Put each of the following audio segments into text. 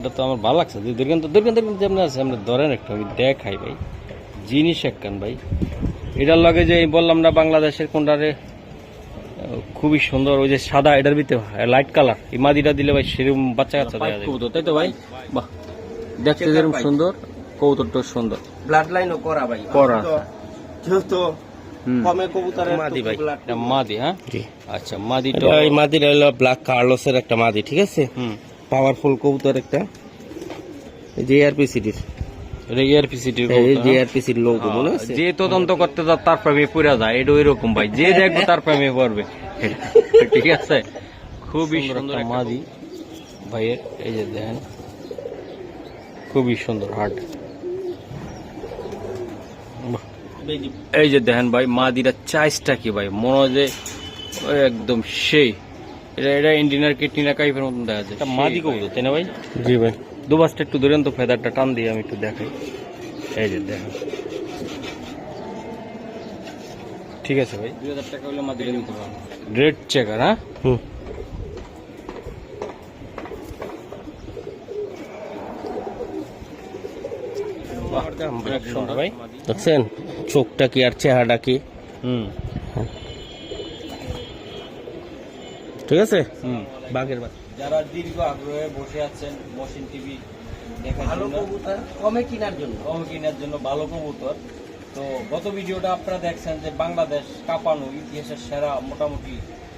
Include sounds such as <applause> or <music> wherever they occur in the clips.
এটা তো আমার ভালো লাগছে। দুর্গান তো দুর্গান দুর্গান যেমন আছে আমরা ধরেন একটু আমি দেখাই ভাই। জিনিস একখান ভাই। এটার লগে যে বললাম না বাংলাদেশের কোনটারে খুবই সুন্দর ওই যে সাদা এটার ভিতরে লাইট কালার এই মাদিটা দিলে ভাই সেরকম বাচ্চা কাচ্চা দেখা যায়। তাই তো ভাই? বাহ। দেখতে যেরকম সুন্দর কবুতরটা সুন্দর। ব্লাড লাইনও করা ভাই। করা। তো- যেহেতু কমে কবুতরের মাদি ভাই। মাদি হ্যাঁ? আচ্ছা মাদিটা এই মাদির হলো ব্ল্যাক কার্লসের একটা মাদি ঠিক আছে? হুম। পাওয়ারফুল কবুতর একটা। এই যে এই যে তদন্ত করতে যা তার প্রেমে পুরা যায় এটা ওই রকম ভাই। যে দেখবে তার প্রেমে পড়বে। <laughs> ঠিক আছে? খুবই সুন্দর একটা মাদি। ভাইয়ের এই যে দেখেন খুবই সুন্দর হাট। এই যে দেখেন ভাই মাদিরা চাইসটা কি ভাই? মনে হয় যে একদম সেই। এটা এটা ইন্ডিয়ার কিডনিরা কাইফের মতন দেখা যায় এটা মাদি কবুতর তাই না ভাই? জি ভাই। দুবাসটা একটু ধরেন তো ফেদারটা টান দিয়ে আমি একটু দেখাই। এই যে দেখেন। ঠিক আছে ভাই। দুই হাজার টাকা হলে মাদিরে নিতে পারব। রেড চেকার হ্যাঁ? হুম। ভাই। দেখছেন? চোখটা কি আর চেহারাটা কি? হুম। ঠিক আছে? বাঘের বাচ্চা যারা দীর্ঘ আগ্রহে বসে আছেন মশিন টিভি ভালো কবুতর কমে কেনার জন্য। কম কেনার জন্য ভালো কবুতর। তো গত ভিডিওটা আপনারা দেখছেন যে বাংলাদেশ কাঁপানো ইতিহাসের সেরা মোটামুটি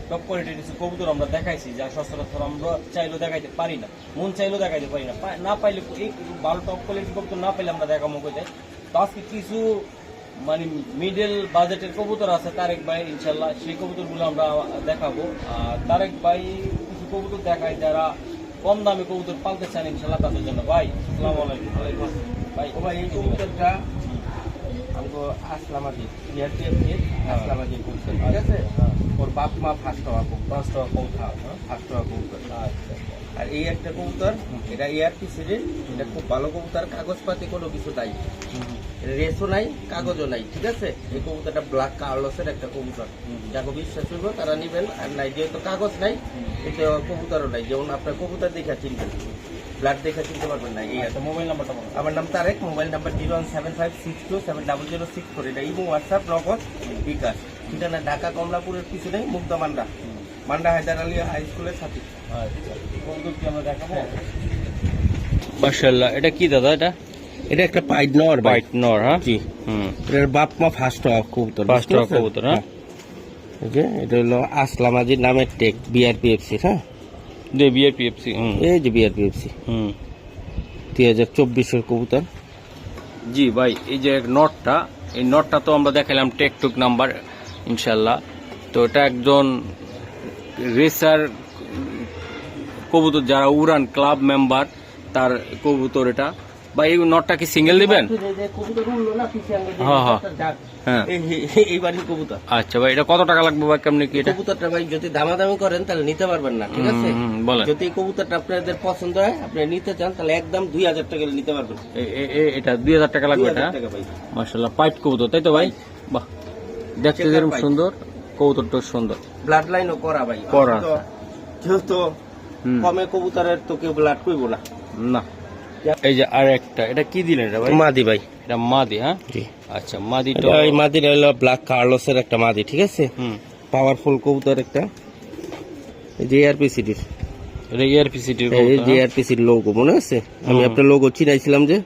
টপ কোয়ালিটির কিছু কবুতর আমরা দেখাইছি যা সচরাচর আমরা চাইলেও দেখাইতে পারি না মন চাইলেও দেখাইতে পারি না। না পাইলে এই ভালো টপ কোয়ালিটির কবুতর না পাইলে আমরা দেখাবো কোথায় তো আজকে কিছু মানে মিডল বাজেটের কবুতর আছে তারেক ভাই ইনশাল্লাহ সেই কবুতরগুলো আমরা দেখাবো। আর তারেক ভাই কিছু কবুতর দেখায় যারা কম দামে কবুতর পালতে চান ইনশাল্লাহ তাদের জন্য। ভাই আসসালামু আলাইকুম। ভাই ও ভাই এই কবুতরটা আমগো আসলামাদি ইয়ারটিএফ আসলামাদি কবুতর ঠিক আছে? ওর বাপ মা হওয়া কবুতর। পাঁচ টাকা কৌথা ফার্স্ট হওয়া কবুতর। আর এই একটা কবুতর এটা এআরপি সিরিজ এটা খুব ভালো কবুতর কাগজপাতি কোনো কিছু নাই। রেসও নাই কাগজও নাই ঠিক আছে? এই কবুতরটা ব্ল্যাক কার্লসের একটা কবুতর। যাকে বিশ্বাস করব তারা নিবেন আর নাই যেহেতু কাগজ নাই এতে কবুতরও নাই। যেমন আপনার কবুতর দেখা চিনবেন ব্লাড দেখা চিনতে পারবেন না এই মোবাইল নাম্বারটা আমার নাম Tarek mobile number zero one seven five six two seven double zero six four এটা ইমো হোয়াটসঅ্যাপ নগদ বিকাশ। ঠিকানা ঢাকা কমলাপুরের পিছনে মুগ্ধা মান্ডা। মান্ডা হায়দার আলী হাই স্কুলের সাথে। আচ্ছা আমরা দেখাবো। মাশাআল্লাহ এটা কি দাদা এটা? এটা একটা পাইড নর ভাই। নর হ্যাঁ? জি। হুম। এটার বাপ মা ফার্স্ট হওয়া কবুতর ফার্স্ট বুঝতে কবুতর হ্যাঁ। যে এটা হলো আসলামাজির নামের টেক বিআরপিএফসি হ্যাঁ? দে বিএপিএফসি হুম। এই যে বিআরপিএফসি হুম। দুই হাজার চব্বিশের কবুতর। জি ভাই এই যে নটটা এই নটটা তো আমরা দেখালাম টেকটুক নাম্বার ইনশাল্লাহ। তো এটা একজন রেসার কবুতর যারা উড়ান ক্লাব মেম্বার তার কবুতর এটা। ভাই এই নটটা কি সিঙ্গেল দিবেন? হ্যাঁ, হ্যাঁ। হ্যাঁ। এই- বাড়ির কবুতর। আচ্ছা ভাই এটা কত টাকা লাগবে ভাই কেমনি কি এটা? কবুতরটা ভাই যদি দামাদামি করেন তাহলে নিতে পারবেন না ঠিক আছে? হুম, হুম, বলেন। যদি এই কবুতরটা আপনাদের পছন্দ হয় আপনি নিতে চান তাহলে একদম দুই হাজার টাকা নিতে পারবেন। এটা দুই হাজার টাকা লাগবে 2000 এটা? টাকা মার্শাল্লাহ পাইট কবুতর তাই তো ভাই? বাহ দেখতে যেরকম। সুন্দর কবুতরটা সুন্দর। ব্লাড লাইনও করা ভাই। করা তো যেহেতু কমে কবুতরের তো কেউ ব্লাড করব না। না। এই যে আর একটা এটা কি দিলেন এটা ভাই? মাদি ভাই। এটা মাদি হ্যাঁ? জি। আচ্ছা মাদিটা এই মাদির হলো ব্ল্যাক কার্লসের একটা মাদি ঠিক আছে? হুম। পাওয়ারফুল কবুতর একটা। এই যে এআরপিসিডির এটা এয়ারপিসিটির এই যে এআরপিসির লোগো মনে আছে? আমি। আপনার লোগো চিনাইছিলাম যে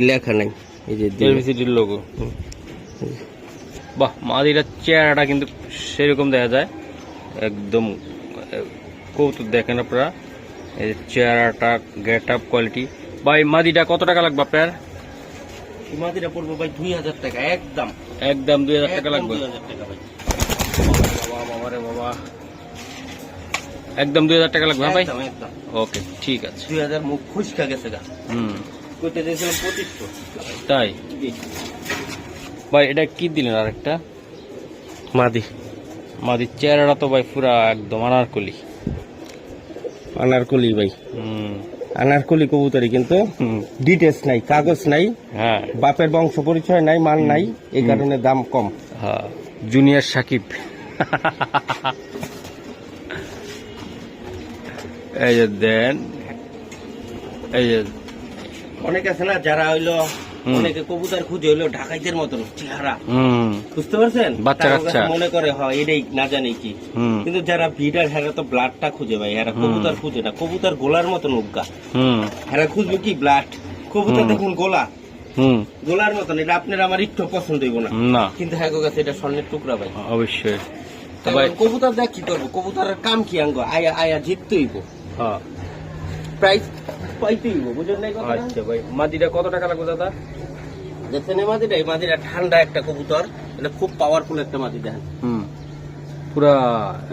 লেখা নাই। এই যে লোগো বাহ মাদিটার চেহারাটা কিন্তু সেরকম দেখা যায়। একদম কৌতুক দেখেন আপনারা। এই চেহারাটা গেট আপ কোয়ালিটি ভাই মাদিটা কত টাকা লাগবে আপনার? হিমাদিরা পড়ব ভাই দুই হাজার টাকা একদম। একদম দুই হাজার টাকা লাগবে। 2000 টাকা ভাই। বাবা বাবা রে বাবা একদম দুই হাজার টাকা লাগবে হ্যাঁ ভাই? ওকে ঠিক আছে। দুই হাজার মুখ খুশকা গেছে গা। হুম। কইতে দিয়েছিলাম পঁচিশশো তাই? ভাই এটা কি দিলেন আরেকটা? মাদি। মাদির চেহারাটা তো ভাই পুরা একদম আনারকলি। আনারকলি ভাই। আনারকলি কবুতরই কিন্তু ডিটেলস নাই কাগজ নাই হ্যাঁ। বাপের বংশ পরিচয় নাই মান নাই এই কারণে দাম কম। হ্যাঁ। জুনিয়র সাকিব। এই যে দেন এই যে অনেক আছে না যারা হইল। অনেকে কবুতর খুঁজে হইল ঢাকাইতের মতন চেহারা। বুঝতে পারছেন? বাচ্চা মনে করে হয় এটাই না জানি কি। কিন্তু যারা ভিডার হেরা তো ব্লাডটা খুঁজে ভাই হেরা। কবুতর খুঁজে না। কবুতর গোলার মতন উজ্ঞা হেরা খুঁজবে কি ব্লাড কবুতর দেখুন গোলা। হুম। গোলার মতন এটা আপনার আমার একটু পছন্দ হইব না। কিন্তু হ্যাঁ কাছে এটা স্বর্ণের টুকরা ভাই। অবশ্যই। কবুতর দেখ কি করব। কবুতরের কাম কি আঙ্গ? আয়া আয়া জিততে হইব। হ্যাঁ। প্রাইস পাইতে বুঝলেন নাই কথা আচ্ছা ভাই মাদিটা কত টাকা লাগবে দাদা? দেখছেন এই মাদিটা এই মাদিটা ঠান্ডা একটা কবুতর এটা খুব পাওয়ারফুল একটা মাদি দেখেন। হুম পুরা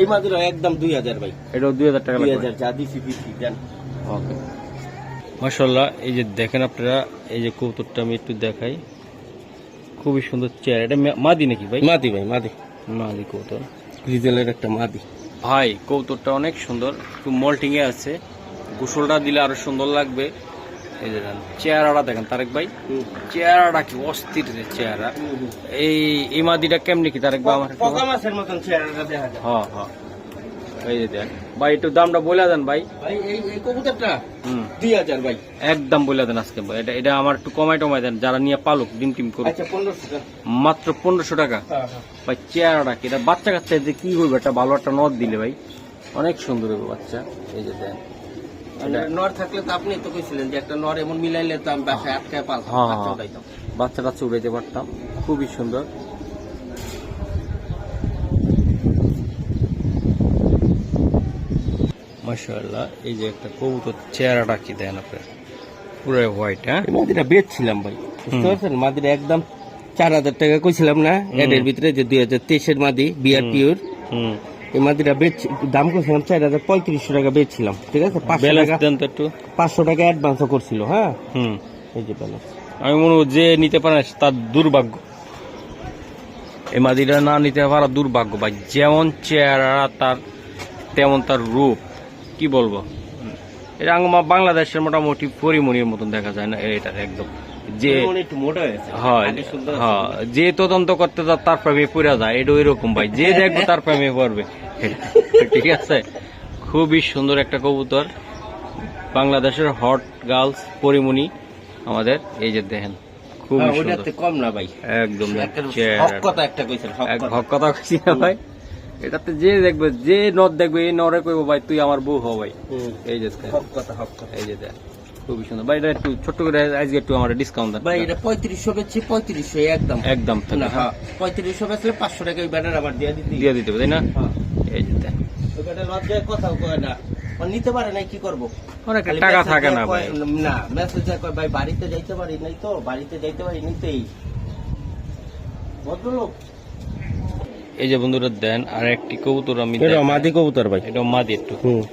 এই মাদিটা একদম দুই হাজার ভাই। এটাও দুই হাজার টাকা দুই হাজার যা দিছি দিছি জান। ওকে। মাশাল্লাহ এই যে দেখেন আপনারা এই যে কৌতুকটা আমি একটু দেখাই। খুবই সুন্দর চেয়ার এটা মাদি নাকি ভাই? মাদি ভাই মাদি। মাদি কৌতুক গ্রিজেলের একটা মাদি। ভাই কৌতুকটা অনেক সুন্দর একটু মল্টিং এ আছে। গোসলটা দিলে আরও সুন্দর লাগবে। এই যে দেখেন চেহারাটা দেখেন তারেক ভাই। চেহারাটা কি অস্থির চেহারা। এই এই মাদিটা কেমনি কি তারেক ভাই আমার মাছের মতন চেহারাটা দেখা যায়। হ্যাঁ হ্যাঁ। এই যে দেন ভাই একটু দামটা বলে দেন ভাই। ভাই এই এই কবুতরটা হুম। দুই হাজার ভাই। একদম বলে দেন আজকে ভাই। এটা এটা আমার একটু কমাই টমাই দেন যারা নিয়ে পালুক ডিম টিম করুক। আচ্ছা পনেরোশো টাকা। মাত্র পনেরোশো টাকা। হ্যাঁ ভাই চেহারাটা কি এটা বাচ্চা কাচ্চা কি করবে একটা ভালো একটা নদ দিলে ভাই। অনেক সুন্দর হবে বাচ্চা। এই যে দেন নর থাকলে তো আপনি তো কইছিলেন যে একটা নর এমন মিলাইলে তো আমি বাসায় আটকায় পালতাম হ্যাঁ, বাচ্চা হ্যাঁ। বাচ্চা কাচ্চা উড়াইতে পারতাম। খুবই সুন্দর। মাশাআল্লাহ এই যে একটা কবুতর চেহারাটা কি দেন আপনি। পুরো হোয়াইট হ্যাঁ? এই মাদিটা বেচছিলাম ভাই। বুঝতে পারছেন? মাদিটা একদম চার হাজার টাকা কইছিলাম না এদের ভিতরে যে দুই হাজার তেইশের মাদি বিআর পিওর হুম। এই মাদিটা বেচ দাম করছিলাম চার হাজার পঁয়ত্রিশশো টাকা বেচছিলাম ঠিক আছে? পাঁচশো টাকা একটু। পাঁচশো টাকা অ্যাডভান্সও করছিল হ্যাঁ? হুম। এই যে ব্যালেন্স আমি মনে যে নিতে পারে না, তার দুর্ভাগ্য। এই মাদিটা না নিতে পারা দুর্ভাগ্য ভাই। যেমন চেহারা তার তেমন তার রূপ। কি বলব? এটা আঙ্গমা বাংলাদেশের মোটামুটি পরিমণির মতন দেখা যায় না এটা একদম। যে মোটা হয়েছে হয় আগে সুন্দর হ্যাঁ। যে তদন্ত করতে তার প্রেমে পড়ে যায় এটা এরকম ভাই। যে <laughs> দেখব তার প্রেমে পড়বে। ঠিক আছে। খুবই সুন্দর একটা কবুতর। বাংলাদেশের হট গার্লস পরিমণি আমাদের। এই যে দেখেন খুবই হ্যাঁ, কম না ভাই। একদম একটা চেহারা। হক কথা একটা কইছেন হক কথা। কইছি না ভাই। এটাতে যে দেখবে যে নদ দেখবে এই নরে কইবো ভাই তুই আমার বউ হ ভাই। এই যে হক কথা হক কথা। এই যে দেখ খুবই সুন্দর। ভাই এটা একটু ছোট্ট করে আজকে একটু আমার ডিসকাউন্ট দেন। ভাই এটা পঁয়ত্রিশশো বেচছি পঁয়ত্রিশশো একদম। একদম হ্যাঁ পঁয়ত্রিশশো বেচলে পাঁচশো টাকা ওই দিয়ে দিতে দিয়ে দিতে হবে তাই না? হ্যাঁ ব্যাটার লজ্জায় কথাও কয় না। নিতে পারে নাই কি করব? টাকা থাকে না না মেসেজ কয় ভাই বাড়িতে যাইতে পারি নাই তো বাড়িতে যাইতে পারি নিতেই ভদ্রলোক। এই যে বন্ধুরা দেন আর একটি কবুতর আমি এটা মাদি কবুতর ভাই। এটা মাদি একটু। হুম।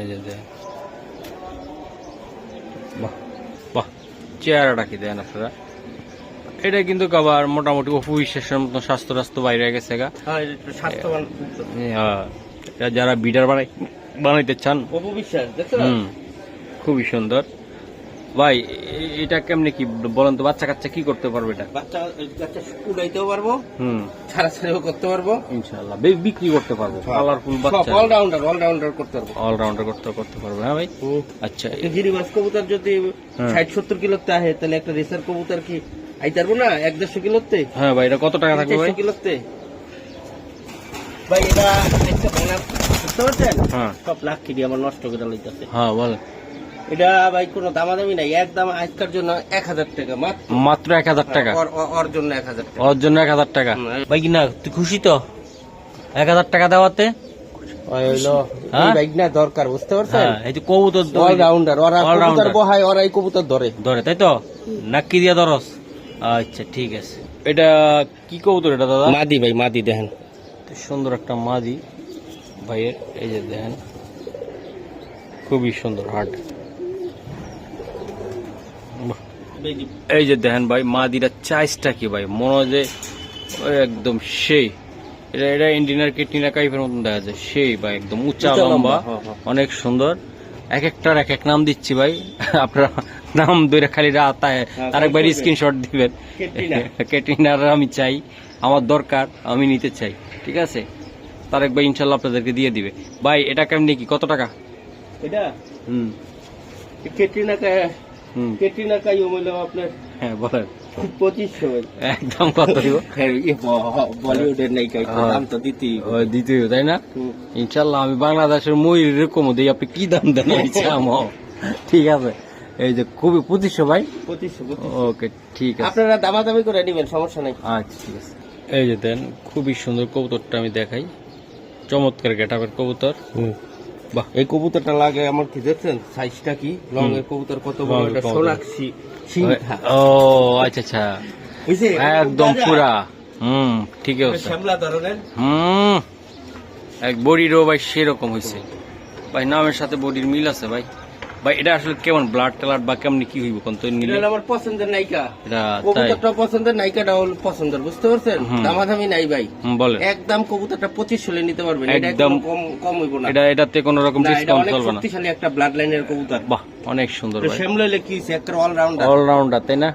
এই যে দেন। বাহ বাহ চেহারাটা কি দেন আপনারা? এটা কিন্তু আবার মোটামুটি অপু বিশ্বাসের মতন স্বাস্থ্য রাস্ত্য বাইরে গেছে গা। হ্যাঁ হ্যাঁ, যারা বিডার বানাই বানাইতে চান অপু বিশ্বাস খুবই সুন্দর। ভাই এটা কেমনে কি বলেন তো বাচ্চা কাচ্চা কি করতে পারবে এটা? বাচ্চা বাচ্চা উড়াইতেও পারব হুম। ছাড়াছাড়িও করতে পারব। ইনশাআল্লাহ বিক্রি করতে পারব কালারফুল বাচ্চা। অলরাউন্ডার অলরাউন্ডার করতে পারব। অলরাউন্ডার করতে করতে পারবে হ্যাঁ ভাই? আচ্ছা গিরিবাস কবুতর যদি হ্যাঁ। ষাট সত্তর কিলোতে আহে তাহলে একটা রেসার কবুতর কি আইতে পারব না এক দেড়শো কিলোতে হ্যাঁ ভাই এটা কত টাকা থাকবে ভাই? কিলোতে ভাই এটা একটা বানা বুঝতে পারছেন? হ্যাঁ। সব লাখ কিনি আমার নষ্ট করে লইতেছে। হ্যাঁ বল। এটা ভাই কোনো দামাদামি নাই একদম আজকের জন্য এক হাজার টাকা মাত্র। মাত্র এক হাজার টাকা? ওর- ওর- ওর জন্য এক হাজার টাকা। ওর জন্য এক হাজার টাকা? ভাই না তুই খুশি তো? এক হাজার টাকা দেওয়াতে? হ্যাঁ? বাইক না দরকার বুঝতে পারছেন? হ্যাঁ এই যে কবুতর অলরাউন্ডার ওরা All-rounder। কবুতর বহায় ওরা কবুতর ধরে। ধরে তাই তো? নাকি দিয়া ধরস আচ্ছা ঠিক আছে। এটা কি কবুতর এটা দাদা? মাদি ভাই মাদি দেখেন। সুন্দর একটা মাদি। ভাইয়ের এই যে দেখেন খুবই সুন্দর হাট। এই যে দেখেন ভাই মাদিরা চাইসটা কি ভাই? মনে হয় যে একদম সেই। এটা এটা ইন্ডিয়ার কেটিনা কাইফের মতন দেখা যায়। সেই ভাই একদম উঁচা লম্বা হ্যাঁ, হ্যাঁ। অনেক সুন্দর। এক একটার এক এক নাম দিচ্ছি ভাই। <laughs> আপনারা নাম ধরে খালি রাত হ্যাঁ, আরেকবার স্ক্রিনশট দিবেন। কেটরিনা। <laughs> কেটিনার আমি চাই আমার দরকার আমি নিতে চাই। ঠিক আছে? তারেক ভাই ইনশাল্লাহ আপনাদেরকে দিয়ে দিবে। ভাই এটা কেমনি কি? কত টাকা? এটা? হুম। হুম। কাই আপনার হ্যাঁ বলেন। পঁচিশশো। একদম কত <laughs> হ্যাঁ ব- বলিউডের নায়িকা হ্যাঁ। দাম তো দিতেই হবে। দ্বিতীয় তাই না? ইনশাল্লাহ আমি বাংলাদেশের ময়ূর এরকম দিই আপনি কি দাম দেন? <laughs> ঠিক আছে? এই যে খুবই পঁচিশশো ভাই পঁচিশশো। ওকে ঠিক আছে। আপনারা দামাদামি করে নেবেন সমস্যা নাই। আচ্ছা ঠিক আছে। এই যে দেন খুবই সুন্দর কবুতরটা আমি দেখাই। চমৎকার গেটাপের কবুতর। বাহ। এই কবুতরটা লাগে আমার কি দেখছেন? সাইজটা কি? লং এর কবুতর কত বড়? কবুতর। সোনাক্ষী সিংহা। ও আচ্ছা আচ্ছা। একদম পুরা। হুম ঠিক আছে শ্যামলা ধরনের। হুম। এক বডিরও ভাই সেরকম হয়েছে ভাই নামের সাথে বডির মিল আছে ভাই? ভাই এটা আসলে কেমন ব্লাড বা কেমনি কি হইব কোন তো নিলে? আমার পছন্দের নায়িকা। এটা কবুতরটা পছন্দের নায়িকাটা হল পছন্দের বুঝতে পারছেন। দামাদামি নাই ভাই। বলেন। একদম কবুতরটা পঁচিশ হলে নিতে পারবেন। এটা একদম। কম কম হইব না। এটা এটাতে কোনো রকম ডিসকাউন্ট চলবে না। শক্তিশালী একটা ব্লাড লাইনের কবুতর। বাহ অনেক সুন্দর ভাই। শ্যামলা কি হইছে? একটা অলরাউন্ডার অলরাউন্ডার তাই না?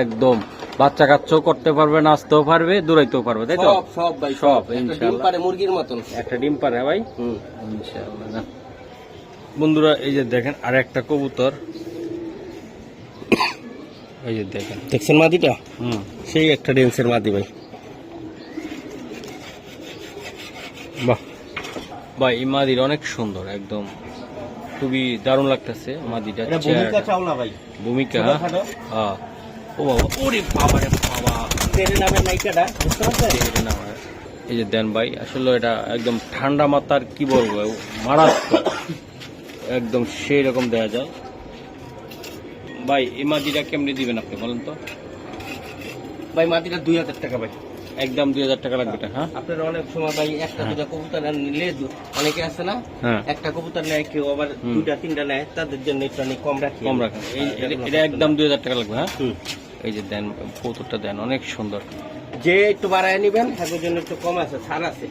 একদম। বাচ্চা কাচ্চাও করতে পারবে নাচতেও পারবে দৌড়াইতেও পারবে তাই তো? সব সব ভাই সব, একটা ডিম ইনশাআল্লাহ। পারে মুরগির মতন। একটা ডিম পারে ভাই। ইনশাআল্লাহ। বন্ধুরা এই যে দেখেন আর একটা কবুতর। এই যে দেখেন। দেখছেন মাদিটা হুম সেই একটা ডেন্সের মাদি ভাই। বাহ। ভাই এই মাদির অনেক সুন্দর একদম। খুবই দারুণ লাগতেছে মাদিটা ভূমিকা ভাই? ভূমিকা। হ্যাঁ। ও বাবা ওরে বাবা রে বাবা। তেরে নামের নায়িকাটা বুঝতে পারছেন? এটা না এই যে দেন ভাই আসলে এটা একদম ঠান্ডা মাথার কি বলব মারাত্মক। একদম সেই রকম দেয়া যায়। ভাই এই মাদিটা কেমনি দিবেন আপনি বলেন তো? ভাই মাদিটা দুই হাজার টাকা ভাই। একদম দুই হাজার টাকা লাগবে হ্যাঁ? আপনার অনেক সময় ভাই একটা দুটা কবুতর নিলে অনেকে আছে না? হ্যাঁ। একটা কবুতর নেয় কেউ আবার। দুটা তিনটা নেয় তাদের জন্য একটু অনেক কম রাখি কম রাখেন। এই এটা- এটা একদম দুই হাজার টাকা লাগবে হ্যাঁ? এই যে দেন কৌতুকটা দেন অনেক সুন্দর। যে একটু বাড়ায় নিবেন তাদের জন্য একটু কম আছে ছাড় আছে।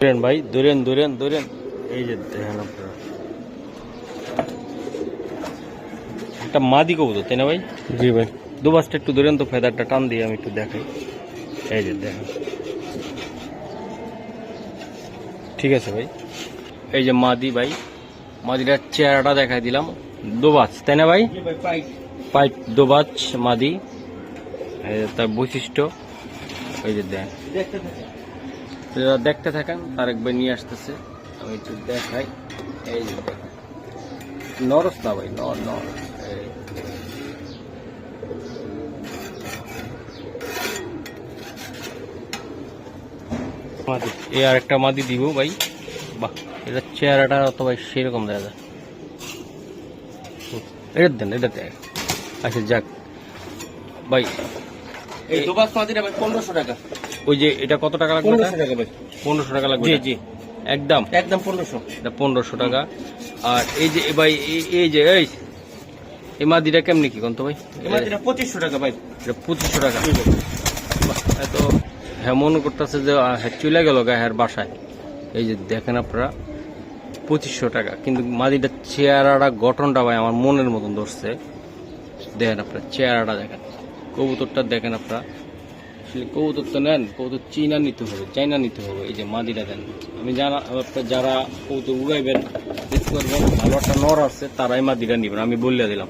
ধরেন ভাই ধরেন ধরেন ধরেন। এই যে দেখেন আপনারা। একটা মাদি কবুতর তাই না ভাই? জি ভাই। দুবাসটা একটু ধরেন তো ফেদারটা টান দিয়ে আমি একটু দেখাই। এই যে দেখেন। ঠিক আছে ভাই। এই যে মাদি ভাই মাদিটার চেহারাটা দেখাই দিলাম। দোবাজ তাই না ভাই? জি ভাই পাই পাইপ দোবাজ মাদি। এই যে তার বৈশিষ্ট্য। এই যে থাকেন। আপনারা দেখতে থাকেন তারেক ভাই নিয়ে আসতেছে। আমি একটু দেখাই। এই নরস না ভাই নর নর। মাদি এই আর একটা মাদি দিব ভাই। বাহ এটা চেহারাটা তো ভাই সেরকম দেখা যায়। হুম, এটা দেন এটা দেন। আচ্ছা যাক। ভাই এই দুবাস মাদিটা ভাই পনেরোশো টাকা। ওই যে এটা কত টাকা লাগবে পনেরোশো টাকা পনেরোশো টাকা লাগবে জি জি। একদম? একদম পনেরোশো। এটা পনেরোশো টাকা। আর এই যে ভাই এই- যে এই। এই মাদিটা কেমনি কি কোন তো ভাই মাদিটা পঁচিশশো টাকা ভাই। এটা পঁচিশশো টাকা। এত হ্যাঁ মনে করতেছে যে হ্যাঁ চলে গেল গায়ের বাসায়। এই যে দেখেন আপনারা পঁচিশশো টাকা। কিন্তু মাদিটার চেহারাটা গঠনটা ভাই আমার মনের মতন ধরছে। দেখেন আপনারা চেহারাটা দেখেন। কবুতরটা দেখেন আপনারা। আসলে কবুতর তো নেন কবুতর চীনা নিতে হবে চাইনা নিতে হবে এই যে মাদিটা দেন। আমি জানা যারা কৌতুক উড়াইবেন করবেন ভালো একটা নর আছে তারাই মাদিটা নিবেন আমি বললে দিলাম।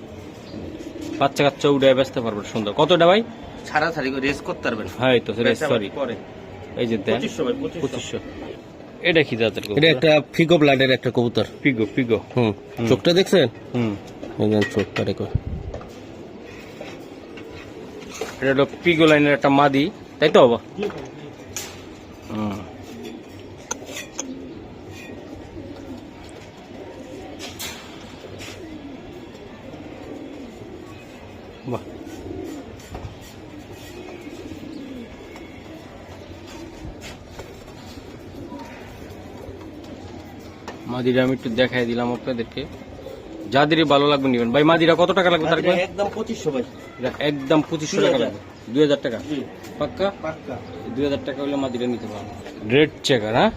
বাচ্চা কাচ্চা উড়ে বেচতে পারবেন সুন্দর। কতটা ভাই? ছাড়াছাড়ি করে রেস করতে পারবেন। হ্যাঁ এই তো সরি এই যে দেন পঁচিশশো এটা কি জাতের এটা একটা ফিগো ব্লাডের একটা কবুতর। পিগো পিগো হুম। চোখটা দেখছেন? হুম। চোখটা দেখো এটা হলো পিগো লাইনের একটা মাদি তাই তো? বাবা বাহ। মাদিরা আমি একটু দেখাই দিলাম আপনাদেরকে। যাদেরই ভালো লাগবে নিবেন। ভাই মাদিরা কত টাকা লাগবে তার একদম পঁচিশশো ভাই। এটা একদম পঁচিশশো টাকা 2000 লাগবে দুই হাজার টাকা। জি। পাক্কা? পাক্কা। দুই হাজার টাকা হলে মাদিরা নিতে পারব রেড চেকার হ্যাঁ?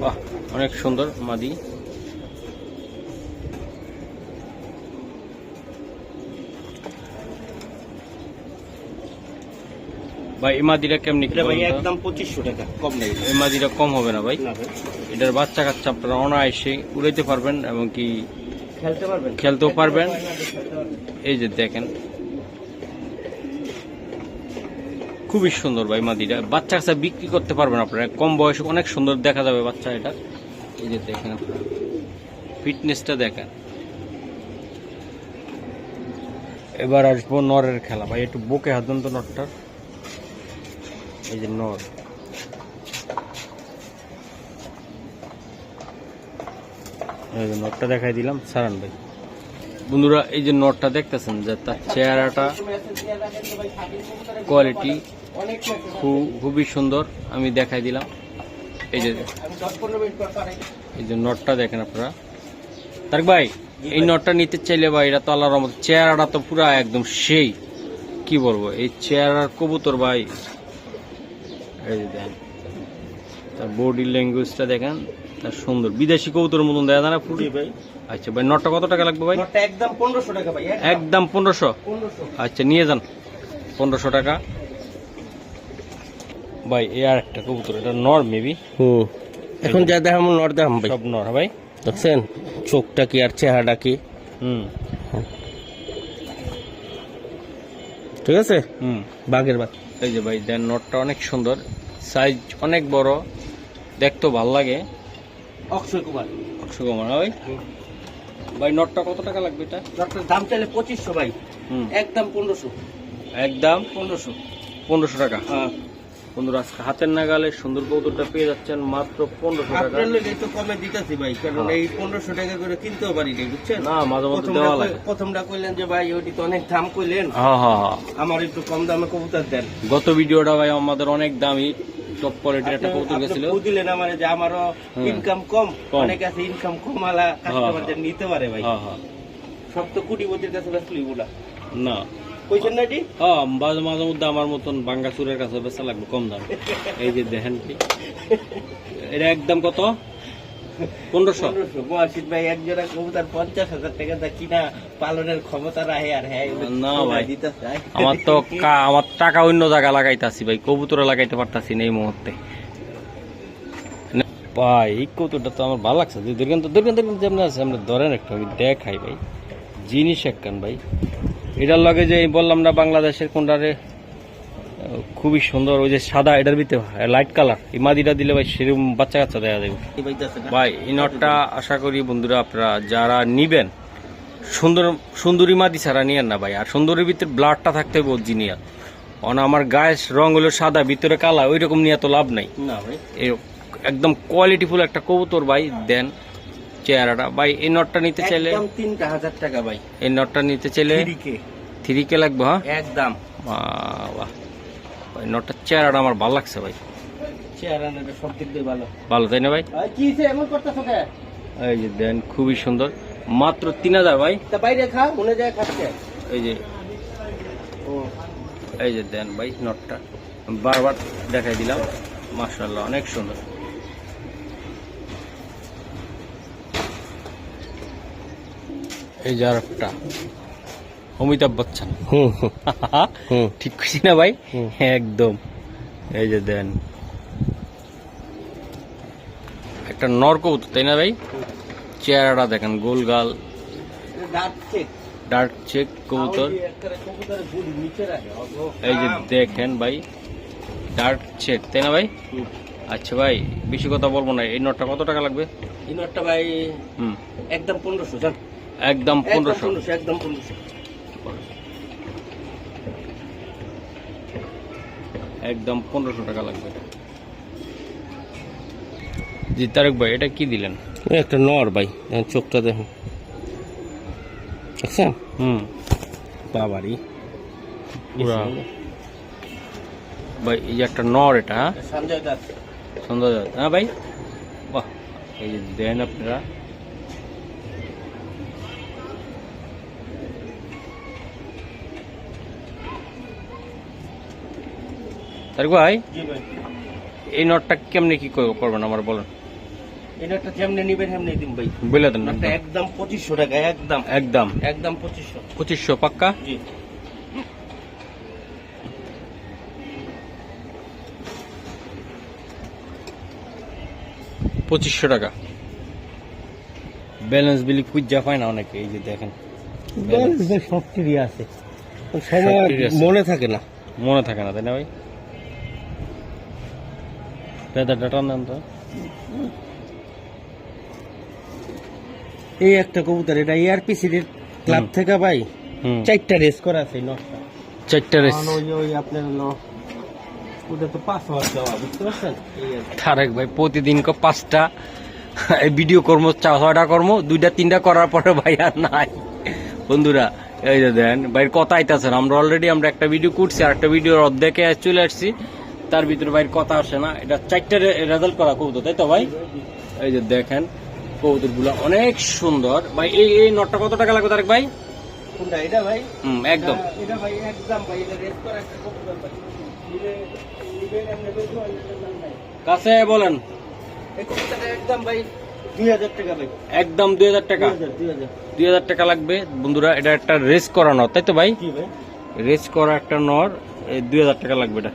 বাহ অনেক সুন্দর মাদি। ভাই এই কেমনি কি ভাই একদম পঁচিশশো টাকা কম নেই। এই মাদিটা কম হবে না ভাই। এটার বাচ্চা কাচ্চা আপনারা অনায়াসে উড়াইতে পারবেন এবং কি খেলতে পারবেন? খেলতেও পারবেন। এই যে দেখেন। খুবই সুন্দর ভাই মাদিরা। বাচ্চা কাচ্চা বিক্রি করতে পারবেন আপনারা। কম বয়সে অনেক সুন্দর দেখা যাবে বাচ্চা এটা। এই যে দেখেন আপনারা। ফিটনেসটা দেখেন। এবার আসব নরের খেলা। ভাই একটু বুকে হাত নটটার। এই যে নর। এই যে নটটা দেখাই দিলাম, সারান ভাই। বন্ধুরা, এই যে নটটা দেখতেছেন যে তার চেহারাটা কোয়ালিটি খুব খুবই সুন্দর, আমি দেখাই দিলাম। এই যে এই যে নটটা দেখেন আপনারা। তারক ভাই, এই নটটা নিতে চাইলে ভাই, এটা তো আল্লাহর চেহারাটা তো পুরা একদম সেই, কি বলব? এই চেহারার কবুতর ভাই এই যে দেখেন। তার বডি ল্যাঙ্গুয়েজটা দেখেন তার সুন্দর। বিদেশি কবুতর মতন দেখা যায় না জি ভাই। আচ্ছা ভাই নটটা কত টাকা লাগবে ভাই? একদম পনেরোশো টাকা ভাই একদম পনেরোশো? আচ্ছা নিয়ে যান। পনেরোশো টাকা। ভাই এ আর একটা কবুতর এটা নর মেবি হুম এখন যা দেখাম নট দেখাম ভাই। সব নর ভাই। দেখছেন? চোখটা কি আর চেহারাটা কি? হুম। ঠিক আছে? হুম। বাঘের বাঘ। এই যে ভাই দেন নটটা অনেক সুন্দর। সাইজ অনেক বড় দেখতেও ভালো লাগে। অক্ষয় কুমার অক্ষয় কুমার ভাই ভাই নটটা কত টাকা লাগবে এটা? নটটার দাম চাইলে পঁচিশশো ভাই। একদম পনেরোশো। একদম? পনেরোশো। পনেরোশো টাকা। হ্যাঁ। বন্ধুরা আজকে হাতের নাগালে সুন্দর কৌতুকটা পেয়ে যাচ্ছেন মাত্র পনেরোশো টাকা। একটু কমে দিতেছি ভাই কারণ হ্যাঁ। এই পনেরোশো টাকা করে কিনতেও পারি নাই বুঝছেন? না মাঝে মধ্যে প্রথমটা দেওয়া লাগে। প্রথমটা কইলেন যে ভাই ওইটি তো অনেক দাম কইলেন। হ্যাঁ হ্যাঁ আমার একটু কম দামে কবুতর দেন। গত ভিডিওটা ভাই আমাদের অনেক দামি টপ কোয়ালিটির একটা কৌতুক গেছিল। বুঝলেন আমার যে আমারও। ইনকাম কম। অনেক আছে ইনকাম কম আলা কাস্টমারদের নিতে পারে ভাই। সব তো কুটিপতির কাছে ব্যস্ত না। কইছেন হ্যাঁ মাঝে মাঝে মধ্যে আমার মতন বাঙ্গা চুরের কাছে বেচা লাগবে কম দাম। এই যে দেখেন কি। এটা একদম কত? পনেরোশো। পনেরোশো। মহাশিদ ভাই কবুতর পঞ্চাশ হাজার টাকা দা কিনা পালনের ক্ষমতা রাহে আর হ্যাঁ না ভাই। আমার তো আমার টাকা অন্য জায়গা লাগাইতাছি ভাই কবুতরে লাগাইতে পারতাছি না এই মুহূর্তে। ভাই এই কবুতরটা তো আমার ভালো লাগছে। দুর্গান তো দুর্গান দুর্গান যেমন আছে আমরা ধরেন একটা দেখাই ভাই জিনিস একখান ভাই। এটার লগে যে বললাম না বাংলাদেশের কোনটারে খুবই সুন্দর ওই যে সাদা এটার ভিতরে লাইট কালার এই মাদিটা দিলে ভাই সেরকম বাচ্চা কাচ্চা দেখা যাবে। ভাই এই নটটা আশা করি বন্ধুরা আপনারা যারা নিবেন সুন্দর সুন্দরী মাদি ছাড়া নিয়েন না ভাই। আর সুন্দরীর ভিতরে ব্লাডটা থাকতে হবে জিনিয়ার অন আমার গায়ের রং হলো সাদা ভিতরে কালা ওই রকম নিয়ে তো লাভ নাই। না ভাই। এই একদম কোয়ালিটিফুল একটা কবুতর ভাই দেন। চেহারাটা। ভাই এই নটটা নিতে চাইলে একদম হাজার টাকা ভাই। এই নটটা নিতে চাইলে থ্রিকে থ্রি কে লাগবে হ্যাঁ? একদম। বাহ। ভাই নটটার চেহারাটা আমার ভালো লাগছে ভাই। চেহারা সব দিক দিয়ে ভালো। ভালো তাই না ভাই? ভাই কি এমন করতেছ কে এই যে দেন খুবই সুন্দর। মাত্র তিন হাজার ভাই। তা বাইরে খা যায় খাচ্ছে। এই যে ও। এই যে দেন ভাই নটটা। বারবার দেখাই দিলাম। মার্শাল্লাহ অনেক সুন্দর। এই যে আর একটা অমিতাভ বচ্চন। হুম হুম। <laughs> ঠিক খুশি না ভাই? একদম। এই যে দেন। একটা নর কবুতর তাই না ভাই? চেহারাটা দেখেন গোল গাল। ডার্ক চেক কবুতর। এই যে দেখেন ভাই ডার্ক চেক তাই না ভাই? আচ্ছা ভাই বেশি কথা বলব না এই নটটা কত টাকা লাগবে? এই নোটটা ভাই একদম পনেরোশো জান। একদম পনেরোশো। একদম পনেরোশো। একদম পনেরোশো টাকা লাগবে। জি তারেক ভাই এটা কি দিলেন? একটা নর ভাই চোখটা দেখুন। দেখছেন হুম। বাবারি। ভাই এই যে একটা নর এটা হ্যাঁ? সঞ্জয় দাস। সুন্দর জাত। হ্যাঁ ভাই? বাহ এই যে দেন আপনারা। তার ভাই? এই নটটা কেমনে কি করবেন আমার বলেন। এই যেমনি ভাই। নটটা একদম পঁচিশশো টাকা একদম। একদম। একদম পঁচিশশো। পঁচিশশো পাক্কা? পঁচিশশো টাকা। ব্যালেন্স বিলি কুইজা পায় না অনেকে এই যে দেখেন। ব্যালেন্স সব আছে। মনে থাকে না। মনে থাকে না তাই না ভাই? পেদার ডাটা নেন এই একটা কবুতর এটা এআরপিসি ক্লাব থেকে ভাই চারটা রেস করা আছে নটটা। চারটা রেস ওই ওই আপনার ওটা তো পাঁচ হাজার দেওয়া বুঝতে পারছেন? এই আর কি। তারেক ভাই প্রতিদিন কো পাঁচটা এই ভিডিও কর্ম চা- ছয়টা কর্ম দুইটা তিনটা করার পরে ভাই আর নাই। বন্ধুরা এই যে দেন ভাইয়ের কথা আইতাছেন আমরা অলরেডি আমরা একটা ভিডিও করছি আর একটা ভিডিওর অর্ধেকে চলে আসছি। তার ভিতরে ভাইয়ের কথা আসে না। এটা চারটে রেজাল্ট করা কবুতর তাই তো ভাই? এই যে দেখেন কবুতরগুলা অনেক সুন্দর। ভাই এই এই নটটা কত টাকা লাগবে তারেক ভাই? এটা ভাই? হুম একদম। এটা- এটা ভাই একদম ভাই এটা রেস করা একটা কবুতর ভাই। নিলে- নিলে আপনি বেশি এটার দাম নাই। কাছে বলেন। একদম ভাই দুই হাজার টাকা একদম দুই হাজার টাকা। দুই হাজার লাগবে। বন্ধুরা এটা একটা রেস করানো তাই তো ভাই? ভাই? রেস করা একটা নর এই দুই হাজার টাকা লাগবে এটা।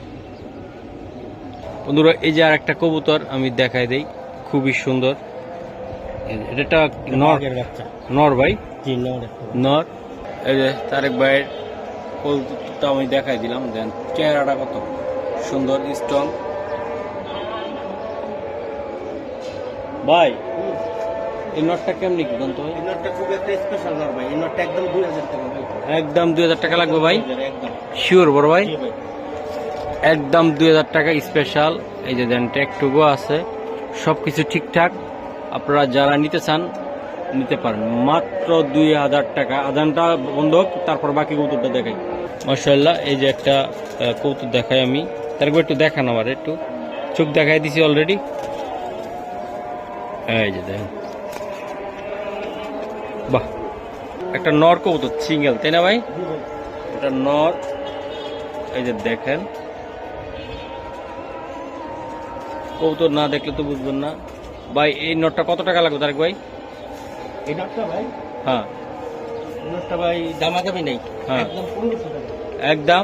বন্ধুরা এই যে আর একটা কবুতর আমি দেখাই দেই। খুবই সুন্দর। এটা নর নর ভাই? নর এই যে তারেক ভাইয়ের কবুতরটা আমি দেখাই দিলাম। দেন চেহারাটা কত সুন্দর স্ট্রং ভাই এই নটটা কেমনি কি বলতো ভাই? নটটা খুব একটা স্পেশাল নর ভাই। এই নটটা একদম দুই হাজার টাকা ভাই। একদম দুই হাজার টাকা লাগবে ভাই? একদম। শিওর বড় ভাই। একদম দুই হাজার টাকা স্পেশাল এই যে দেন ট্যাগটুকু আছে। সব কিছু ঠিকঠাক। আপনারা যারা নিতে চান, নিতে পারেন। মাত্র দুই হাজার টাকা। আদানটা বন্ধ তারপর বাকি কৌতুকটা দেখাই। মার্শাল্লাহ এই যে একটা কৌতুক দেখাই আমি। তারপর একটু দেখান আমার একটু। চোখ দেখাই দিছি অলরেডি এই যে দেখেন। বাহ, একটা নর কবুতর সিঙ্গেল তাই না ভাই? এটা নর। এই যে দেখেন। কবুতর না দেখলে তো বুঝবেন না। ভাই এই নটটা কত টাকা লাগবে তারেক ভাই? এই নটটা ভাই? হ্যাঁ। এই নটটা ভাই দামাদামি নেই। হ্যাঁ। একদম পনেরোশো টাকা। একদম?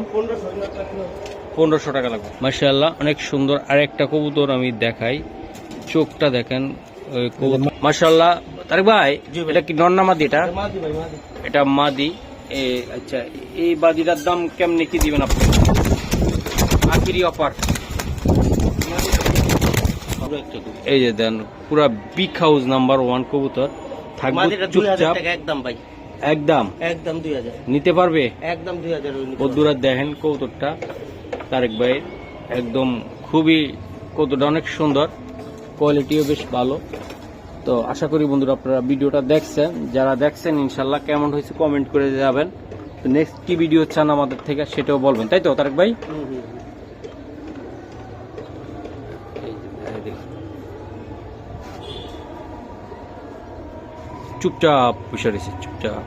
পনেরোশো লাগবে। মার্শাল্লাহ অনেক সুন্দর আর একটা কবুতর আমি দেখাই। চোখটা দেখেন মার্শাল্লাহ তারেক ভাই এটা কি নর না মাদি এটা? এটা মাদি আচ্ছা এই বাদিটার দাম কেমনে কি দিবেন আপনি? আখিরি অফার। এই যে দেন পুরা বিগ হাউস নাম্বার ওয়ান কবুতর। থাকবে চুপচাপ। একদম ভাই। একদম? একদম দুই হাজার। নিতে পারবে? একদম দুই হাজার ওই দেখেন কৌতুকটা তারেক ভাই একদম খুবই কৌতুকটা অনেক সুন্দর। কোয়ালিটিও বেশ ভালো। তো আশা করি বন্ধুরা আপনারা ভিডিওটা দেখছেন। যারা দেখছেন ইনশাল্লাহ কেমন হয়েছে কমেন্ট করে যাবেন তো নেক্সট কি ভিডিও চান আমাদের থেকে সেটাও বলবেন। তাই তো তারেক ভাই? চুপচাপ বসে রয়েছে চুপচাপ।